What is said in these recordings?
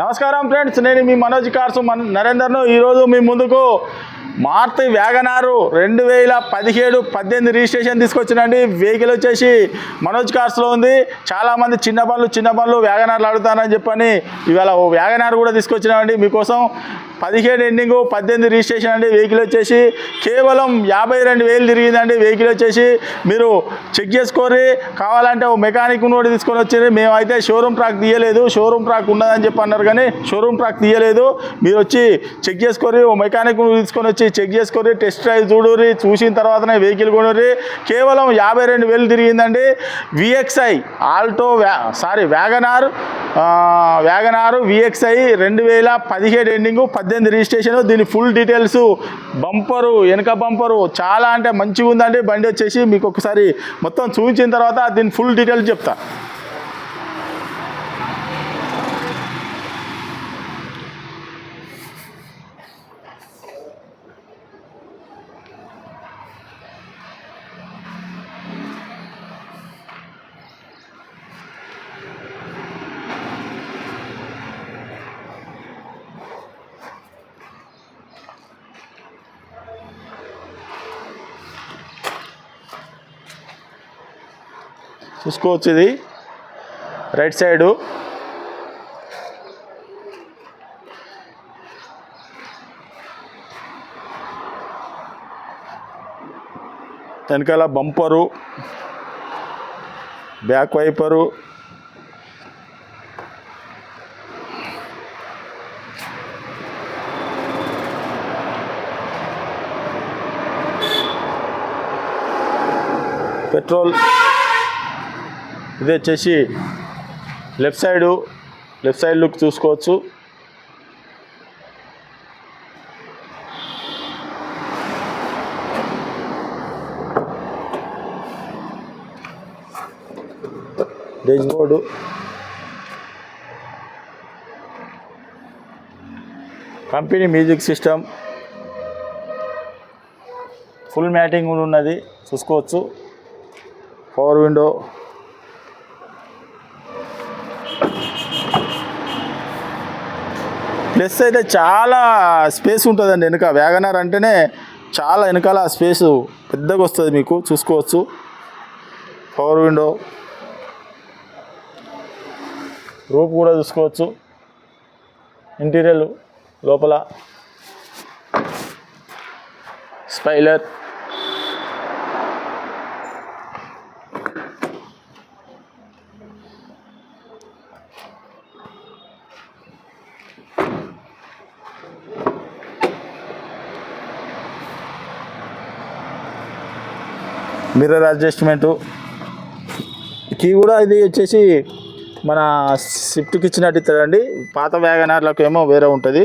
నమస్కారం ఫ్రెండ్స్ నేను మీ మనోజ్ కార్సు మన నరేందర్ను. ఈరోజు మీ ముందుకు మార్తి వ్యాగనారు రెండు వేల పదిహేడు పద్దెనిమిది రిజిస్ట్రేషన్ తీసుకొచ్చినండి వెహికల్ వచ్చేసి మనోజ్ కార్స్లో ఉంది. చాలామంది చిన్న పనులు చిన్న పనులు వ్యాగనార్లు అడుగుతారని చెప్పని ఇవాళ ఓ వ్యాగనార్ కూడా తీసుకొచ్చినామండి. మీకోసం పదిహేడు ఎండింగ్ పద్దెనిమిది రిజిస్ట్రేషన్ అండి వెహికల్ వచ్చేసి కేవలం యాభై రెండు వేలు తిరిగిందండి వెహికల్ వచ్చేసి. మీరు చెక్ చేసుకోరి కావాలంటే ఓ మెకానిక్ కూడా తీసుకొని వచ్చింది మేమైతే షోరూమ్ ట్రాక్ తీయలేదు షోరూమ్ ట్రాక్ ఉన్నదని చెప్పి అన్నారు కానీ షోరూమ్ ట్రాక్ తీయలేదు. మీరు వచ్చి చెక్ చేసుకోరి ఓ మెకానిక్ తీసుకొని వచ్చి చెక్ చేసుకోరి టెస్ట్ డ్రైవ్ చూడురి చూసిన తర్వాతనే వెహికల్ కొనుర్రి. కేవలం యాభై రెండు వేలు తిరిగిందండి. విఎక్స్ఐ ఆల్టో వ్యా సారీ వ్యాగనార్ ఆ, వ్యాగనారు విఎక్స్ఐ రెండు వేల పదిహేడు ఎండింగ్ పద్దెనిమిది రిజిస్ట్రేషన్? దీని ఫుల్ డీటెయిల్స్ బంపరు వెనక బంపరు చాలా అంటే మంచిగా ఉందండి బండి వచ్చేసి మీకు ఒకసారి మొత్తం చూపించిన తర్వాత దీని ఫుల్ డీటెయిల్స్ చెప్తా. చూసుకోవచ్చు ఇది రైట్ సైడు. వెనకాల బంపరు బ్యాక్ వైపరు. పెట్రోల్ ఇది వచ్చేసి left side left side look చూసుకోవచ్చు. Dashboard. Company music system. Full matting కూడా ఉన్నది చూసుకోవచ్చు. Power window. ప్లస్ అయితే చాలా స్పేస్ ఉంటుందండి వెనక. వ్యాగనర్ అంటేనే చాలా వెనకాల స్పేస్. పెద్దగా వస్తుంది మీకు చూసుకోవచ్చు. పవర్ విండో రూప్ కూడా చూసుకోవచ్చు. ఇంటీరియర్ లోపల. స్పైలర్ మిర్రర్ అడ్జస్ట్మెంటు కీ కూడా ఇది వచ్చేసి మన స్విఫ్ట్కి ఇచ్చినట్టు ఇస్తాడండి. పాత వ్యాగనార్లకు ఏమో వేరే ఉంటుంది.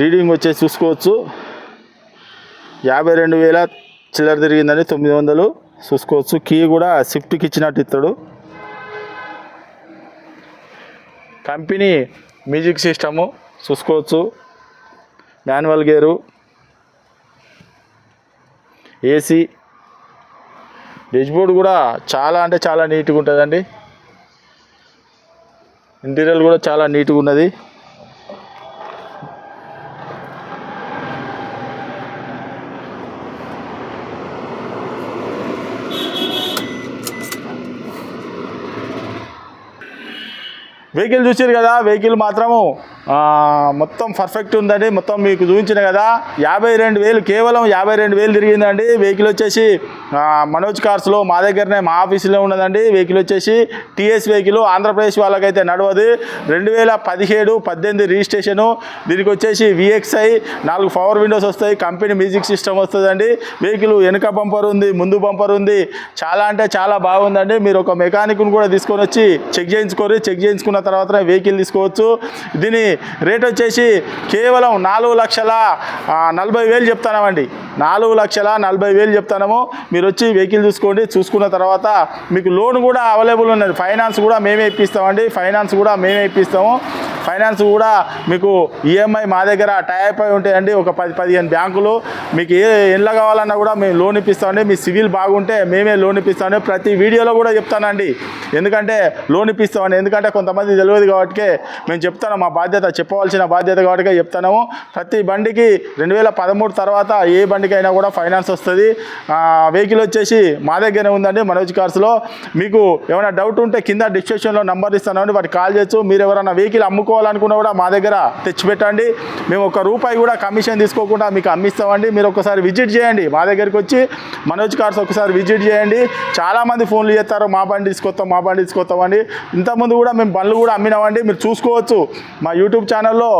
రీడింగ్ వచ్చేసి చూసుకోవచ్చు. యాభై రెండు వేల చిల్లర తిరిగిందండి తొమ్మిది వందలు. చూసుకోవచ్చు. కీ కూడా స్విఫ్ట్కి ఇచ్చినట్టు ఇస్తాడు. కంపెనీ మ్యూజిక్ సిస్టము చూసుకోవచ్చు. Manual gear AC. బోర్డ్ కూడా చాలా అంటే చాలా నీట్గా ఉంటుందండి. ఇంటీరియర్ కూడా చాలా నీట్గా ఉన్నది. వెహికల్ చూసారు కదా వెహికల్ మాత్రము మొత్తం పర్ఫెక్ట్ ఉందండి. మొత్తం మీకు చూపించిన కదా యాభై రెండు వేలు కేవలం యాభై రెండు వేలు తిరిగిందండి. వెహికల్ వచ్చేసి మనోజ్ కార్స్లో మా దగ్గరనే మా ఆఫీసులో ఉన్నదండి. వెహికల్ వచ్చేసి టీఎస్ వెహికల్ ఆంధ్రప్రదేశ్ వాళ్ళకైతే నడవదు. రెండు వేల పదిహేడు పద్దెనిమిది రిజిస్ట్రేషను దీనికి వచ్చేసి విఎక్స్ఐ నాలుగు పవర్ విండోస్ వస్తాయి. కంపెనీ మ్యూజిక్ సిస్టమ్ వస్తుందండి. వెహికల్ వెనుక బంపర్ ఉంది ముందు బంపర్ ఉంది. చాలా అంటే చాలా బాగుందండి. మీరు ఒక మెకానిక్ను కూడా తీసుకొని వచ్చి చెక్ చేయించుకోరు చెక్ చేయించుకున్న తర్వాత వెహికల్ తీసుకోవచ్చు. దీని రేట్ వచ్చేసి కేవలం నాలుగు లక్షల నలభై వేలు చెప్తానామండి. నాలుగు లక్షల నలభై వేలు చెప్తాము మీరు వచ్చి వెహికల్ చూసుకోండి. చూసుకున్న తర్వాత మీకు లోన్ కూడా అవైలబుల్ ఉన్నది. ఫైనాన్స్ కూడా మేమే ఇప్పిస్తామండి. ఫైనాన్స్ కూడా మేమే ఇప్పిస్తాము. ఫైనాన్స్ కూడా మీకు ఈఎంఐ మా దగ్గర టైప్ అయి ఉంటాయండి. ఒక పది పదిహేను బ్యాంకులు. మీకు ఏ ఎండ్ల కావాలన్నా కూడా మేము లోన్ ఇప్పిస్తామండి. మీ సివిల్ బాగుంటే మేమే లోన్ ఇప్పిస్తామని ప్రతి వీడియోలో కూడా చెప్తానండి. ఎందుకంటే లోన్ ఇప్పిస్తామని ఎందుకంటే కొంతమంది తెలియదు కాబట్టి మేము చెప్తాను. మా బాధ్యత చెప్పవలసిన బాధ్యత కాబట్టి చెప్తాము ప్రతి బండికి రెండు వేల పదమూడు తర్వాత ఏ బండికి అయినా కూడా ఫైనాన్స్ వస్తుంది. వెహికల్ వచ్చేసి మా దగ్గరే ఉందండి మనోజ్ కార్స్లో మీకు ఏమైనా డౌట్ ఉంటే కింద డిస్క్రిప్షన్లో నంబర్ ఇస్తానండి. వాటికి కాల్ చేయొచ్చు. మీరు ఎవరైనా వెహికల్ అమ్ముకోవాలనుకున్నా కూడా మా దగ్గర తెచ్చిపెట్టండి. మేము ఒక రూపాయి కూడా కమిషన్ తీసుకోకుండా మీకు అమ్మిస్తామండి. మీరు ఒకసారి విజిట్ చేయండి. మా దగ్గరికి వచ్చి మనోజ్ కార్స్ ఒకసారి విజిట్ చేయండి. చాలామంది ఫోన్లు చేస్తారు మా బండి తీసుకొస్తాం మా బండి తీసుకొస్తామండి. ఇంతకుముందు కూడా మేము బండ్లు కూడా అమ్మినామండి. మీరు చూసుకోవచ్చు. మా యూట్యూబ్ ఛానల్లో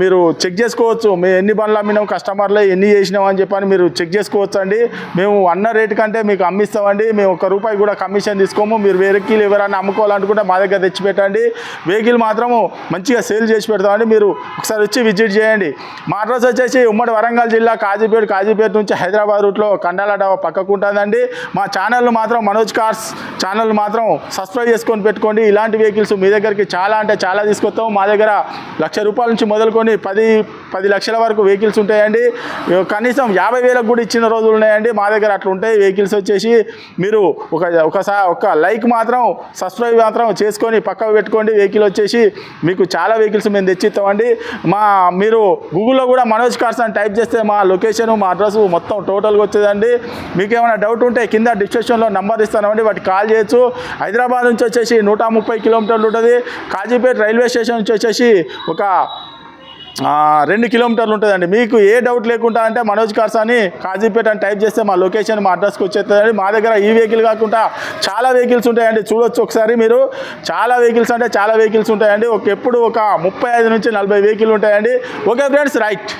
మీరు చెక్ చేసుకోవచ్చు. మేము ఎన్ని బండ్లు అమ్మినాం కస్టమర్లు ఎన్ని చేసినాం అని చెప్పని మీరు చెక్ చేసుకోవచ్చు అండి మేము అన్న రేటు కంటే మీకు అమ్మిస్తామండి. మేము ఒక రూపాయి కూడా కమిషన్ తీసుకోము. మీరు వెహికల్ ఎవరైనా అమ్ముకోవాలనుకుంటే మా దగ్గర తెచ్చిపెట్టండి. వెహికల్ మాత్రము మంచిగా సేల్ చేసి పెడతామండి. మీరు ఒకసారి వచ్చి విజిట్ చేయండి. మా అడ్రస్ వచ్చేసి ఉమ్మడి వరంగల్ జిల్లా కాజీపేట కాజీపేట నుంచి హైదరాబాద్ రూట్లో కండాల డాబా పక్కకు ఉంటుందండి. మా ఛానల్ మాత్రం మనోజ్ కార్స్ ఛానల్ మాత్రం సబ్స్క్రైబ్ చేసుకొని పెట్టుకోండి. ఇలాంటి వెహికల్స్ మీ దగ్గరికి చాలా అంటే చాలా తీసుకొస్తాం. మా దగ్గర లక్ష రూపాయల నుంచి మొదలుకొని పది పది లక్షల వరకు వెహికల్స్ ఉంటాయండి. కనీసం యాభై వేలకు కూడా ఇచ్చిన రోజులు ఉన్నాయండి. మా దగ్గర అట్లా ఉంటాయి. వెహికల్స్ వచ్చేసి మీరు ఒక ఒకసారి ఒక లైక్ మాత్రం సబ్స్క్రైబ్ మాత్రం చేసుకొని పక్కకు పెట్టుకోండి. వెహికల్ వచ్చేసి మీకు మీకు చాలా వెహికల్స్ మేము తెచ్చిస్తామండి. మా మీరు గూగుల్లో కూడా మనోజ్ కార్స్ అని టైప్ చేస్తే మా లొకేషన్ మా అడ్రస్ మొత్తం టోటల్గా వచ్చేదండి. మీకు ఏమైనా డౌట్ ఉంటే కింద డిస్క్రిప్షన్లో నంబర్ ఇస్తానండి వాటికి కాల్ చేయొచ్చు. హైదరాబాద్ నుంచి వచ్చేసి నూట ముప్పై కిలోమీటర్లు ఉంటుంది. కాజీపేట రైల్వే స్టేషన్ నుంచి వచ్చేసి ఒక రెండు కిలోమీటర్లు ఉంటుందండి. మీకు ఏ డౌట్ లేకుండా అంటే మనోజ్ కార్స్ అని కాజీపేట అని టైప్ చేస్తే మా లొకేషన్ మా అడ్రస్కి వచ్చేస్తుందండి. మా దగ్గర ఈ వెహికల్ కాకుండా చాలా వెహికల్స్ ఉంటాయండి. చూడొచ్చు ఒకసారి మీరు. చాలా వెహికల్స్ అంటే చాలా వెహికల్స్ ఉంటాయండి. ఒక ఎప్పుడు ఒక ముప్పై ఐదు నుంచి నలభై వెహికల్ ఉంటాయండి. Okay friends right